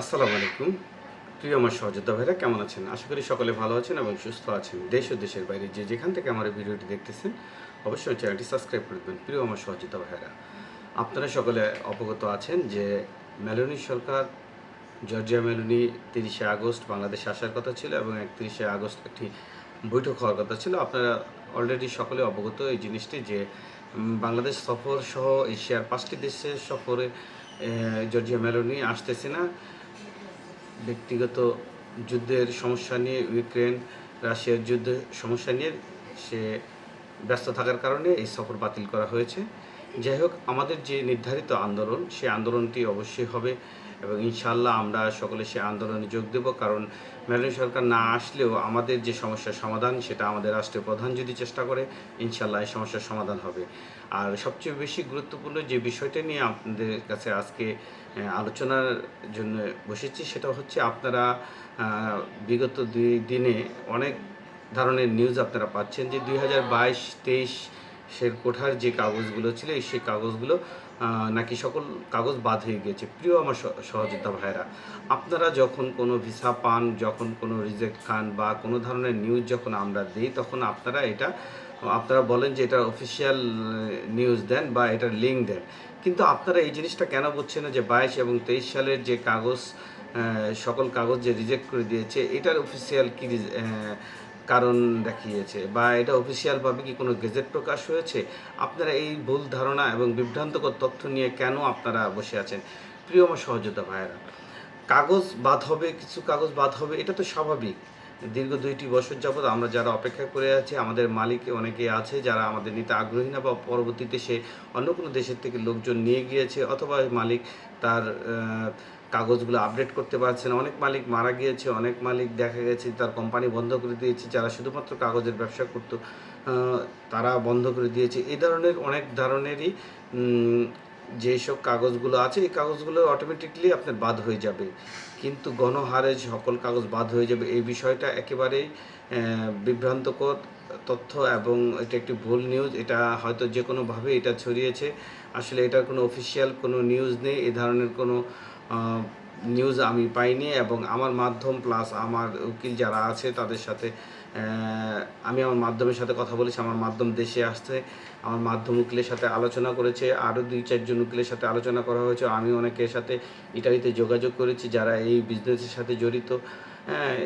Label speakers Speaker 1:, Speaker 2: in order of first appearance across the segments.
Speaker 1: আসসালামু আলাইকুম। প্রিয় আমার সহযোদ্ধা ভাইরা, কেমন আছেন? আশা করি সকলে ভালো আছেন এবং সুস্থ আছেন। দেশ ও দেশের বাইরে যে যেখান থেকে আমার ভিডিওটি দেখতেছেন, অবশ্যই চ্যানেলটি সাবস্ক্রাইব করে দেবেন। প্রিয় আমার সহযোদ্ধা ভাইরা, আপনারা সকলে অবগত আছেন যে মেলোনি সরকার, জর্জিয়া মেলোনি তিরিশে আগস্ট বাংলাদেশে আসার কথা ছিল এবং একত্রিশে আগস্ট একটি বৈঠক হওয়ার কথা ছিল। আপনারা অলরেডি সকলে অবগত এই জিনিসটি যে বাংলাদেশ সফর সহ এশিয়ার পাঁচটি দেশের সফরে জর্জিয়া মেলোনি আসতেছে না। ব্যক্তিগত যুদ্ধের সমস্যা নিয়ে, ইউক্রেন, রাশিয়ার যুদ্ধের সমস্যা নিয়ে সে ব্যস্ত থাকার কারণে এই সফর বাতিল করা হয়েছে। যাই হোক, আমাদের যে নির্ধারিত আন্দোলন সেই আন্দোলনটি অবশ্যই হবে। এবং ইনশাল্লাহ আমরা সকলে সে আন্দোলনে যোগ দেব, কারণ মেলানি সরকার না আসলেও আমাদের যে সমস্যার সমাধান সেটা আমাদের রাষ্ট্রীয় প্রধান যদি চেষ্টা করে ইনশাল্লাহ এই সমস্যার সমাধান হবে। আর সবচেয়ে বেশি গুরুত্বপূর্ণ যে বিষয়টা নিয়ে আপনাদের কাছে আজকে আলোচনার জন্য বসেছি সেটা হচ্ছে আপনারা বিগত দুই দিনে অনেক ধরনের নিউজ আপনারা পাচ্ছেন যে দুই হাজার বাইশ তেইশের কোঠার যে কাগজগুলো ছিল সেই কাগজগুলো নাকি সকল কাগজ বাদ হয়ে গিয়েছে? প্রিয় আমার সহ- সহযোদ্ধা ভাইরা আপনারা যখন কোনো ভিসা পান, যখন কোনো রিজেক্ট খান বা কোনো ধরনের নিউজ যখন আমরা দিই, তখন আপনারা এটা, আপনারা বলেন যে এটা অফিসিয়াল নিউজ দেন বা এটার লিঙ্ক দেন। কিন্তু আপনারা এই জিনিসটা কেন বুঝছেন না যে বাইশ এবং তেইশ সালের যে কাগজ সকল কাগজ যে রিজেক্ট করে দিয়েছে, এটার অফিসিয়াল কি কারণ দেখিয়েছে বা এটা অফিসিয়ালভাবে কি কোনো গেজেট প্রকাশ হয়েছে? আপনারা এই ভুল ধারণা এবং বিভ্রান্তকর তথ্য নিয়ে কেন আপনারা বসে আছেন? প্রিয় আমার সহযোদ্ধা ভাইয়েরা, কাগজ বাদ হবে, কিছু কাগজ বাদ হবে, এটা তো স্বাভাবিক। দীর্ঘ দুইটি বছর যাবৎ আমরা যারা অপেক্ষা করে আছি, আমাদের মালিক অনেকে আছে যারা আমাদের নিতে আগ্রহী না বা পরবর্তীতে সে অন্য কোনো দেশের থেকে লোকজন নিয়ে গিয়েছে অথবা মালিক তার কাগজগুলো আপডেট করতে পারছে না। অনেক মালিক মারা গিয়েছে, অনেক মালিক দেখা গেছে, তার কোম্পানি বন্ধ করে দিয়েছে, যারা শুধুমাত্র কাগজের ব্যবসা করত তারা বন্ধ করে দিয়েছে। এই ধরনের অনেক ধরনেরই যেসব কাগজগুলো আছে, এই কাগজগুলো অটোমেটিকলি আপনার বাদ হয়ে যাবে। কিন্তু গণহারে সকল কাগজ বাদ হয়ে যাবে। এই বিষয়টা একেবারেই বিভ্রান্তকর তথ্য এবং এটা একটি ভুল নিউজ এটা হয়তো যে কোনোভাবে এটা ছড়িয়েছে। আসলে এটার কোনো অফিসিয়াল কোনো নিউজ নেই, এ ধরনের কোনো নিউজ আমি পাইনি এবং আমার মাধ্যম প্লাস আমার উকিল যারা আছে তাদের সাথে আমি আমার মাধ্যমের সাথে কথা বলেছি, আমার মাধ্যম দেশে আসছে, আমার মাধ্যম উকিলের সাথে আলোচনা করেছে আরও দুই চারজন উকিলের সাথে আলোচনা করা হয়েছে আমি অনেকের সাথে ইটালিতে যোগাযোগ করেছি, যারা এই বিজনেসের সাথে জড়িত।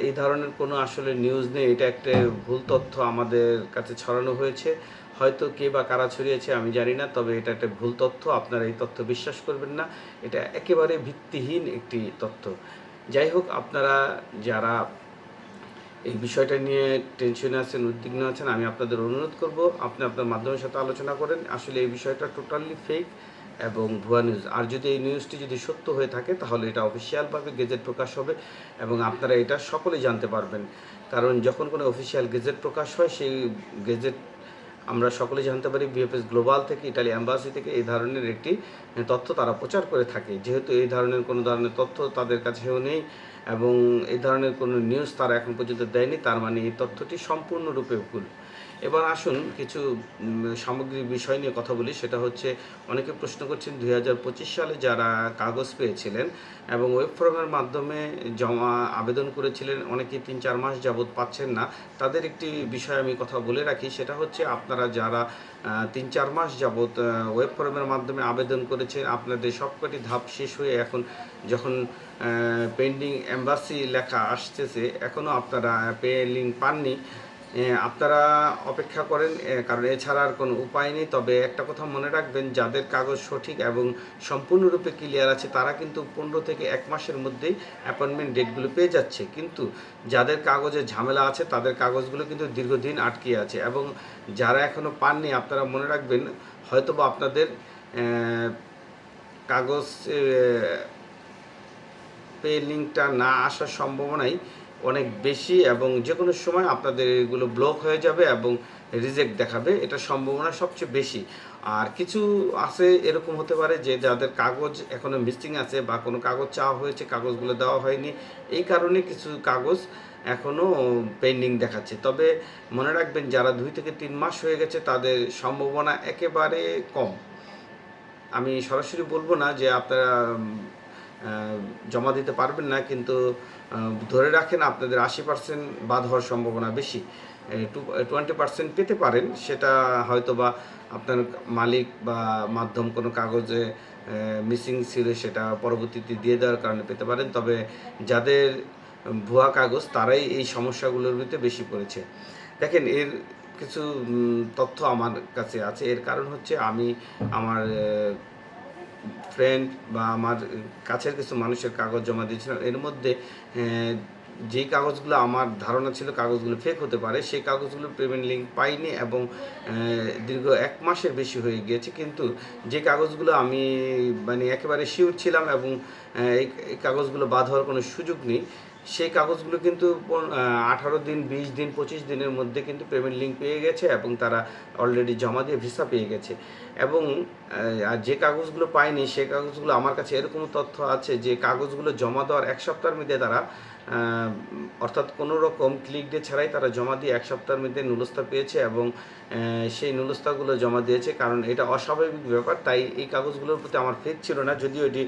Speaker 1: এই ধরনের কোনো আসলে নিউজ নেই। এটা একটা ভুল তথ্য আমাদের কাছে ছড়ানো হয়েছে। হয়তো কে বা কারা ছড়িয়েছে আমি জানি না, তবে এটা একটা ভুল তথ্য। আপনারা এই তথ্য বিশ্বাস করবেন না। এটা একেবারে ভিত্তিহীন একটি তথ্য। যাই হোক, আপনারা যারা এই বিষয়টা নিয়ে টেনশনে আছেন, উদ্বিগ্ন আছেন, আমি আপনাদের অনুরোধ করব, আপনি আপনার মাধ্যমের সাথে আলোচনা করেন। আসলে এই বিষয়টা টোটালি ফেক এবং ভুয়া নিউজ আর যদি এই নিউজটি যদি সত্য হয়ে থাকে, তাহলে এটা অফিসিয়ালভাবে গেজেট প্রকাশ হবে এবং আপনারা এটা সকলেই জানতে পারবেন। কারণ যখন কোনো অফিসিয়াল গেজেট প্রকাশ হয়, সেই গেজেট আমরা সকলে জানতে পারি বিএফএস গ্লোবাল থেকে ইটালি অ্যাম্বাসি থেকে এই ধরনের একটি তথ্য তারা প্রচার করে থাকে। যেহেতু এই ধরনের কোনো ধরনের তথ্য তাদের কাছেও নেই এবং এ ধরনের কোনো নিউজ তারা এখন পর্যন্ত দেয়নি, তার মানে এই তথ্যটি সম্পূর্ণরূপে ভুল। এবার আসুন কিছু সামগ্রিক বিষয় নিয়ে কথা বলি। সেটা হচ্ছে, অনেকে প্রশ্ন করছেন দুই হাজার পঁচিশ সালে যারা কাগজ পেয়েছিলেন এবং ওয়েব ফর্মের মাধ্যমে জমা, আবেদন করেছিলেন অনেকে তিন চার মাস যাবৎ পাচ্ছেন না। তাদের একটি বিষয় আমি কথা বলে রাখি, সেটা হচ্ছে আপনারা যারা তিন চার মাস যাবৎ ওয়েব ফর্মের মাধ্যমে আবেদন করেছেন, আপনাদের সবকটি ধাপ শেষ হয়ে এখন যখন পেন্ডিং এম্বাসি লেখা আসতেছে এখনও আপনারা পে পেন্ডিং পাননি। আপনারা অপেক্ষা করেন কারণ এছাড়া আর কোনো উপায় নেই। তবে একটা কথা মনে রাখবেন, যাদের কাগজ সঠিক এবং সম্পূর্ণরূপে ক্লিয়ার আছে, তারা কিন্তু পনেরো থেকে এক মাসের মধ্যেই অ্যাপয়েন্টমেন্ট ডেটগুলো পেয়ে যাচ্ছে। কিন্তু যাদের কাগজে ঝামেলা আছে, তাদের কাগজগুলো কিন্তু দীর্ঘদিন আটকে আছে এবং যারা এখনও পাননি, আপনারা মনে রাখবেন, হয়তোবা আপনাদের কাগজ পে লিঙ্কটা না আসার সম্ভাবনাই অনেক বেশি এবং যে কোনো সময় আপনাদের এগুলো ব্লক হয়ে যাবে এবং রিজেক্ট দেখাবে, এটা সম্ভাবনা সবচেয়ে বেশি। আর কিছু আছে এরকম হতে পারে যে যাদের কাগজ এখনও মিসিং আছে বা কোনো কাগজ চাওয়া হয়েছে, কাগজগুলো দেওয়া হয়নি, এই কারণে কিছু কাগজ এখনও পেন্ডিং দেখাচ্ছে। তবে মনে রাখবেন যারা দুই থেকে তিন মাস হয়ে গেছে, তাদের সম্ভাবনা একেবারে কম। আমি সরাসরি বলব না যে আপনারা জমা দিতে পারবেন না, কিন্তু ধরে রাখেন আপনাদের আশি পার্সেন্ট বাদ হওয়ার সম্ভাবনা বেশি। টু টোয়েন্টি পার্সেন্ট পেতে পারেন, সেটা হয়তো বা আপনার মালিক বা মাধ্যম কোনো কাগজে মিসিং ছিল, সেটা পরবর্তীতে দিয়ে দেওয়ার কারণে পেতে পারেন। তবে যাদের ভুয়া কাগজ, তারাই এই সমস্যাগুলোর ভিতরে বেশি পড়েছে। দেখেন, এর কিছু তথ্য আমার কাছে আছে। এর কারণ হচ্ছে, আমি আমার ফ্রেন্ড বা আমার কাছের কিছু মানুষের কাগজ জমা দিয়েছিলাম, এর মধ্যে যে কাগজগুলো আমার ধারণা ছিল কাগজগুলো ফেক হতে পারে, সেই কাগজগুলো পেমেন্ট লিঙ্ক পাইনি এবং দীর্ঘ এক মাসের বেশি হয়ে গিয়েছে, কিন্তু যে কাগজগুলো আমি মানে একেবারে শিওর ছিলাম এবং এই কাগজগুলো বাদ হওয়ার কোনো সুযোগ নেই সেই কাগজগুলো কিন্তু আঠারো দিন, বিশ দিন, পঁচিশ দিনের মধ্যে কিন্তু পেমেন্ট লিঙ্ক পেয়ে গেছে এবং তারা অলরেডি জমা দিয়ে ভিসা পেয়ে গেছে। এবং যে কাগজগুলো পায়নি সেই কাগজগুলো আমার কাছে এরকম তথ্য আছে যে কাগজগুলো জমা দেওয়ার এক সপ্তাহের মধ্যে তারা অর্থাৎ কোনো রকম ক্লিক ডে ছাড়াই তারা জমা দিয়ে এক সপ্তাহের মধ্যে নুলস্তা পেয়েছে এবং সেই নুলস্তাগুলো জমা দিয়েছে কারণ এটা অস্বাভাবিক ব্যাপার। তাই এই কাগজগুলোর প্রতি আমার ফেদ ছিল না, যদিও এটি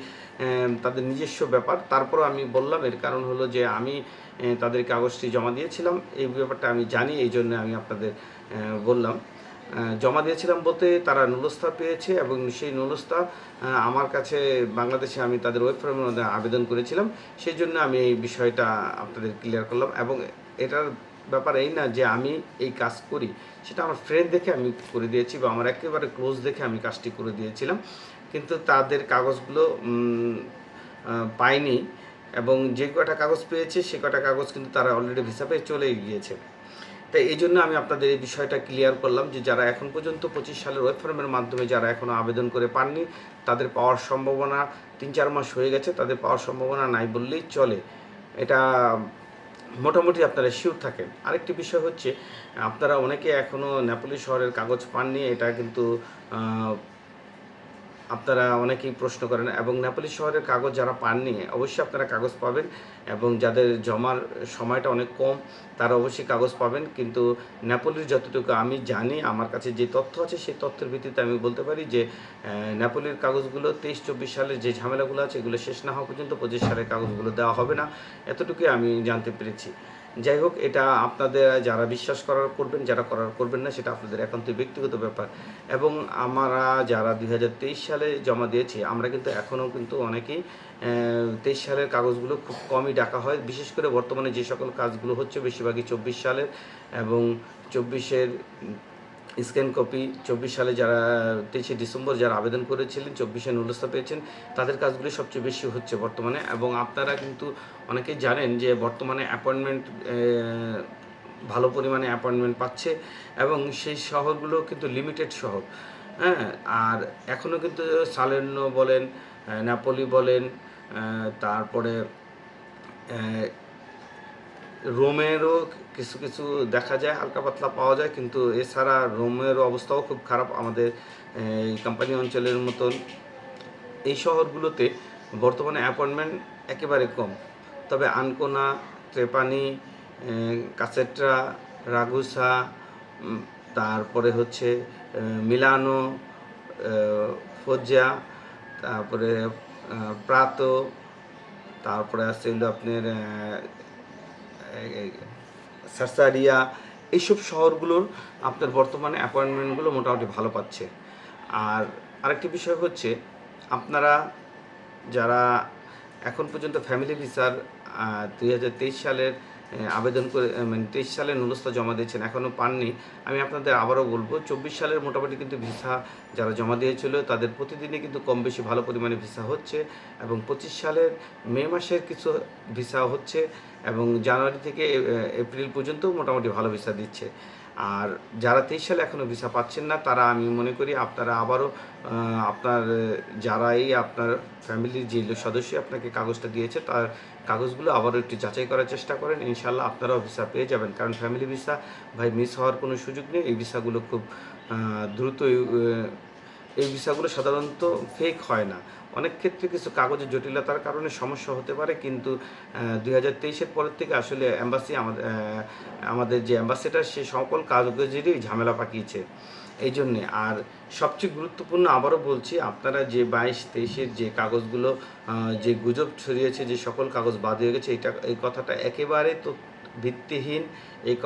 Speaker 1: তাদের নিজস্ব ব্যাপার। তারপরও আমি বললাম, এর কারণ হলো যে আমি তাদের কাগজটি জমা দিয়েছিলাম। এই ব্যাপারটা আমি জানি এই জন্য আমি আপনাদের বললাম। জমা দিয়েছিলাম বলতে তারা নুলস্তা পেয়েছে এবং সেই নুলস্তা আহ, আমার কাছে বাংলাদেশে আমি তাদের ওয়েবসাইটের মধ্যে আবেদন করেছিলাম। সেই জন্য আমি এই বিষয়টা আপনাদের ক্লিয়ার করলাম এবং এটার ব্যাপার এই না যে আমি এই কাজ করি সেটা আমার ফ্রেন্ড দেখে আমি করে দিয়েছি বা আমার একেবারে ক্লোজ দেখে আমি কাজটি করে দিয়েছিলাম। কিন্তু তাদের কাগজগুলো পাইনি এবং যে কটা কাগজ পেয়েছে সে কটা কাগজ কিন্তু তারা অলরেডি ভিসা পেয়ে চলে গিয়েছে। তাই এই জন্য আমি আপনাদের এই বিষয়টা ক্লিয়ার করলাম যে যারা এখন পর্যন্ত পঁচিশ সালের ওয়েব ফর্মের মাধ্যমে যারা এখনও আবেদন করে পাননি, তাদের পাওয়ার সম্ভাবনা তিন চার মাস হয়ে গেছে, তাদের পাওয়ার সম্ভাবনা নাই বললেই চলে। এটা মোটামুটি আপনারা শিওর থাকেন। আরেকটি বিষয় হচ্ছে, আপনারা অনেকে এখনও নেপালি শহরের কাগজ পাননি, এটা কিন্তু আপনারা অনেকেই প্রশ্ন করেন এবং নেপালি শহরের কাগজ যারা পাননি অবশ্যই আপনারা কাগজ পাবেন এবং যাদের জমার সময়টা অনেক কম, তারা অবশ্যই কাগজ পাবেন। কিন্তু নেপালির যতটুকু আমি জানি, আমার কাছে যে তথ্য আছে সেই তথ্যের ভিত্তিতে আমি বলতে পারি যে নেপালির কাগজগুলো তেইশ, চব্বিশ সালের যে ঝামেলাগুলো আছে, এগুলো শেষ না হওয়া পর্যন্ত পঁচিশ সালের কাগজগুলো দেওয়া হবে না, এতটুকুই আমি জানতে পেরেছি। যাই হোক, এটা আপনাদের, যারা বিশ্বাস করার করবেন, যারা করার করবেন না, সেটা আপনাদের একান্ত ব্যক্তিগত ব্যাপার। এবং আমরা যারা দুই হাজার তেইশ সালে জমা দিয়েছি, আমরা কিন্তু এখনও কিন্তু অনেকেই তেইশ সালের কাগজগুলো খুব কমই ডাকা হয়। বিশেষ করে বর্তমানে যে সকল কাজগুলো হচ্ছে, বেশিরভাগই চব্বিশ সালের এবং চব্বিশের স্ক্যান কপি, চব্বিশ সালে যারা, তেইশে ডিসেম্বর যারা আবেদন করেছিলেন, চব্বিশে নুলস্থা পেয়েছেন, তাদের কাজগুলি সবচেয়ে বেশি হচ্ছে বর্তমানে এবং আপনারা কিন্তু অনেকেই জানেন যে বর্তমানে অ্যাপয়েন্টমেন্ট ভালো পরিমাণে অ্যাপয়েন্টমেন্ট পাচ্ছে এবং সেই শহরগুলো কিন্তু লিমিটেড শহর হ্যাঁ? আর এখনও কিন্তু সালের্ন বলেন নাপোলি বলেন তারপরে রোমেরও কিছু কিছু দেখা যায়, হালকা পাতলা পাওয়া যায়, কিন্তু এছাড়া রোমের অবস্থাও খুব খারাপ আমাদের কোম্পানি অঞ্চলের মতন। এই শহরগুলোতে বর্তমানে অ্যাপয়েন্টমেন্ট একেবারে কম। তবে আনকোনা, ত্রেপানি কাসেট্রা, রাগুসা তারপরে হচ্ছে মিলানো ফজ্জা, তারপরে প্রাতো, তারপরে আছে হলো আপনার সারসারিয়া এইসব শহরগুলোর আপনার বর্তমানে অ্যাপয়েন্টমেন্টগুলো মোটামুটি ভালো পাচ্ছে। আর আরেকটি বিষয় হচ্ছে, আপনারা যারা এখন পর্যন্ত ফ্যামিলি ভিসার দুই হাজার তেইশ সালের আবেদন করে মানে তেইশ সালে নুরস্তা জমা দিয়েছেন এখনও পাননি। আমি আপনাদের আবারও বলব, চব্বিশ সালের মোটামুটি কিন্তু ভিসা যারা জমা দিয়েছিল, তাদের প্রতিদিনই কিন্তু কম বেশি ভালো পরিমাণে ভিসা হচ্ছে এবং পঁচিশ সালের মে মাসের কিছু ভিসা হচ্ছে এবং জানুয়ারি থেকে এপ্রিল পর্যন্ত মোটামুটি ভালো ভিসা দিচ্ছে। আর যারা তেইশ সালে এখনও ভিসা পাচ্ছেন না, তারা আমি মনে করি আপনারা আবারও আপনার, যারাই আপনার ফ্যামিলির যে সদস্য আপনাকে কাগজটা দিয়েছে, তার কাগজগুলো আবারও একটু যাচাই করার চেষ্টা করেন। ইনশাল্লাহ আপনারাও ভিসা পেয়ে যাবেন। কারণ ফ্যামিলি ভিসা ভাই মিস হওয়ার কোনো সুযোগ নেই। এই ভিসাগুলো খুব দ্রুত এই ভিসাগুলো সাধারণত ফেক হয় না। অনেক ক্ষেত্রে কিছু কাগজের জটিলতার কারণে সমস্যা হতে পারে, কিন্তু দুই হাজার তেইশের পরের থেকে আসলে অ্যাম্বাসি আমাদের আমাদের যে অ্যাম্বাসিডার সে সকল কাগজেরই ঝামেলা পাকিয়েছে। এই জন্যে আর সবচেয়ে গুরুত্বপূর্ণ আবারও বলছি, আপনারা যে বাইশ তেইশের যে কাগজগুলো যে গুজব ছড়িয়েছে, যে সকল কাগজ বাদ হয়ে গেছে, এটা, এই কথাটা একেবারে তো ভিত্তিহীন, এই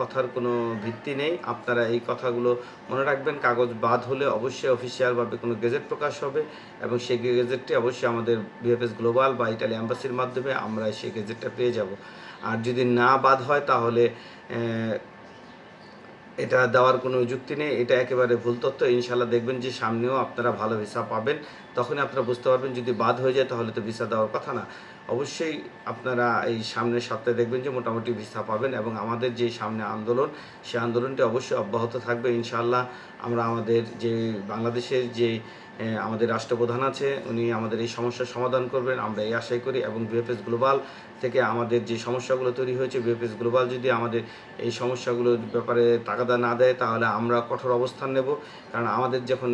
Speaker 1: কথার কোনো ভিত্তি নেই। আপনারা এই কথাগুলো মনে রাখবেন। কাগজ বাদ হলে অবশ্যই অফিসিয়ালভাবে কোনো গেজেট প্রকাশ হবে এবং সেই গেজেটটি অবশ্যই আমাদের বিএফএস গ্লোবাল বা ইটালি অ্যাম্বাসির মাধ্যমে আমরা সেই গেজেটটা পেয়ে যাব। আর যদি না বাদ হয় তাহলে এটা দেওয়ার কোনো যুক্তি নেই। এটা একেবারে ভুল তথ্য। ইনশাল্লাহ দেখবেন যে সামনেও আপনারা ভালো ভিসা পাবেন। তখনই আপনারা বুঝতে পারবেন, যদি বাদ হয়ে যায় তাহলে তো ভিসা দেওয়ার কথা না। অবশ্যই আপনারা এই সামনের সপ্তাহে দেখবেন যে মোটামুটি ভিসা পাবেন এবং আমাদের যে সামনে আন্দোলন সেই আন্দোলনটি অবশ্যই অব্যাহত থাকবে। ইনশাল্লাহ আমরা আমাদের যে বাংলাদেশের যে আমাদের রাষ্ট্রপ্রধান আছে, উনি আমাদের এই সমস্যার সমাধান করবেন, আমরা এই আশাই করি। এবং বিএফএস গ্লোবাল থেকে আমাদের যে সমস্যাগুলো তৈরি হয়েছে বিএফএস গ্লোবাল যদি আমাদের এই সমস্যাগুলোর ব্যাপারে তাগাদা না দেয়, তাহলে আমরা কঠোর অবস্থান নেব। কারণ আমাদের যখন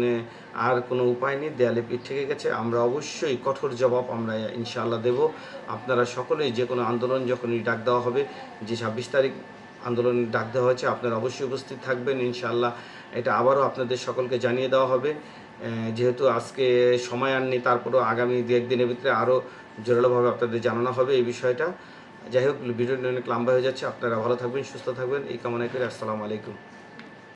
Speaker 1: আর কোনো উপায় নেই, দেয়ালে পিঠ থেকে গেছে, আমরা অবশ্যই কঠোর জবাব আমরা ইনশাআল্লাহ দেব। আপনারা সকলেই যে কোনো আন্দোলন যখনই ডাক দেওয়া হবে, যে ছাব্বিশ তারিখ আন্দোলন ডাক দেওয়া হয়েছে, আপনারা অবশ্যই উপস্থিত থাকবেন ইনশাল্লাহ এটা আবারও আপনাদের সকলকে জানিয়ে দেওয়া হবে। যেহেতু আজকে সময় আর নেই, তারপরেও আগামী দু একদিনের ভিতরে আরও জোরালোভাবে আপনাদের জানানো হবে এই বিষয়টা। যাই হোক, ভিডিওটি অনেক লম্বা হয়ে যাচ্ছে, আপনারা ভালো থাকবেন, সুস্থ থাকবেন, এই কামনা করে, আসসালামু আলাইকুম।